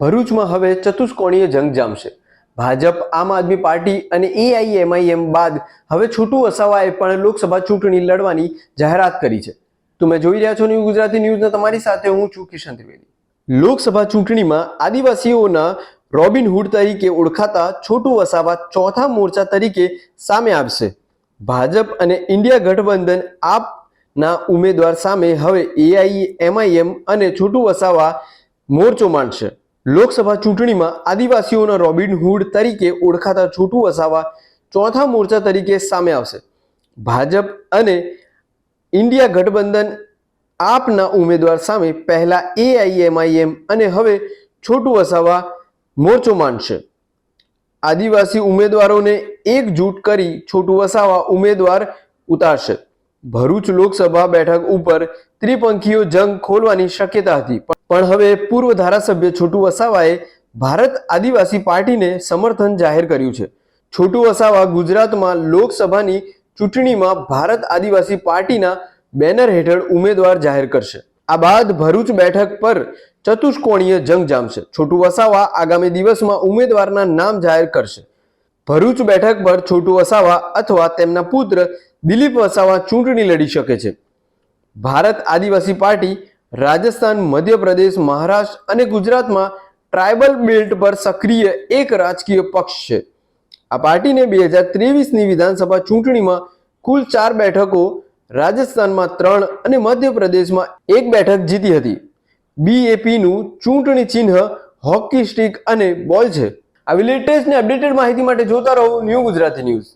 ભરૂચમાં હવે ચતુષ્કોણીય જંગ જામશે. ભાજપ, આમ આદમી પાર્ટી અને એઆઈએમઆઈએમ બાદ હવે છોટું વસાવાએ પણ લોકસભા ચૂંટણી લડવાની જાહેરાત કરી છે. તો મેં જોઈ રહ્યા છો ન્યૂ ગુજરાતી ન્યૂઝને તમારી સાથે હું છું કિશન ત્રિવેદી. લોકસભા ચૂંટણીમાં આદિવાસીઓના રોબિનહુડ તરીકે ઓળખાતા છોટું વસાવા ચોથા મોરચા તરીકે સામે આવશે. ભાજપ અને ઇન્ડિયા ગઠબંધન આપના ઉમેદવાર સામે હવે એઆઈએમઆઈએમ અને છોટું વસાવા મોરચો માંડશે. લોકસભા ચૂંટણીમાં આદિવાસીઓના રોબિનહુડ તરીકે ઓળખાતા છોટું વસાવા ચોથા મોરચા તરીકે સામે આવશે. ભાજપ અને ઇન્ડિયા ગઠબંધન આપના ઉમેદવાર સામે પહેલા એઆઈએમઆઈએમ અને હવે છોટું વસાવા મોરચો માંડશે. આદિવાસી ઉમેદવારોને એકજૂટ કરી છોટું વસાવા ઉમેદવાર ઉતારશે. ભરૂચ લોકસભા બેઠક ઉપર ત્રિપંખીયો જંગ ખોલવાની શક્યતા હતી પણ હવે પૂર્વ ધારાસભ્ય છોટુ વસાવાએ ભારત આદિવાસી પાર્ટીને સમર્થન જાહેર કર્યું છે. છોટુ વસાવા ગુજરાતમાં લોકસભાની ચૂંટણીમાં ભારત આદિવાસી પાર્ટીના બેનર હેઠળ ઉમેદવાર જાહેર કરશે. આ બાદ ભરૂચ બેઠક પર ચતુષ્કોણીય જંગ જામશે. છોટુ વસાવા આગામી દિવસમાં ઉમેદવારના નામ જાહેર કરશે. ભરૂચ બેઠક પર છોટુ વસાવા અથવા તેમના પુત્ર દિલીપ વસાવા ચૂંટણી લડી શકે છે. ભારત આદિવાસી પાર્ટી રાજસ્થાન, મધ્યપ્રદેશ, મહારાષ્ટ્ર અને ગુજરાતમાં ટ્રાયબલ બેલ્ટ પર સક્રિય એક રાજકીય પક્ષ છે. આ પાર્ટીને બે હજાર ત્રેવીસની વિધાનસભા ચૂંટણીમાં કુલ ચાર બેઠકો રાજસ્થાનમાં ત્રણ અને મધ્યપ્રદેશમાં એક બેઠક જીતી હતી. બીએપીનું ચૂંટણી ચિહ્ન હોકી સ્ટિક અને બોલ છે. આવી લેટેસ્ટ અપડેટેડ માહિતી માટે જોતા રહો ન્યૂ ગુજરાતી ન્યૂઝ.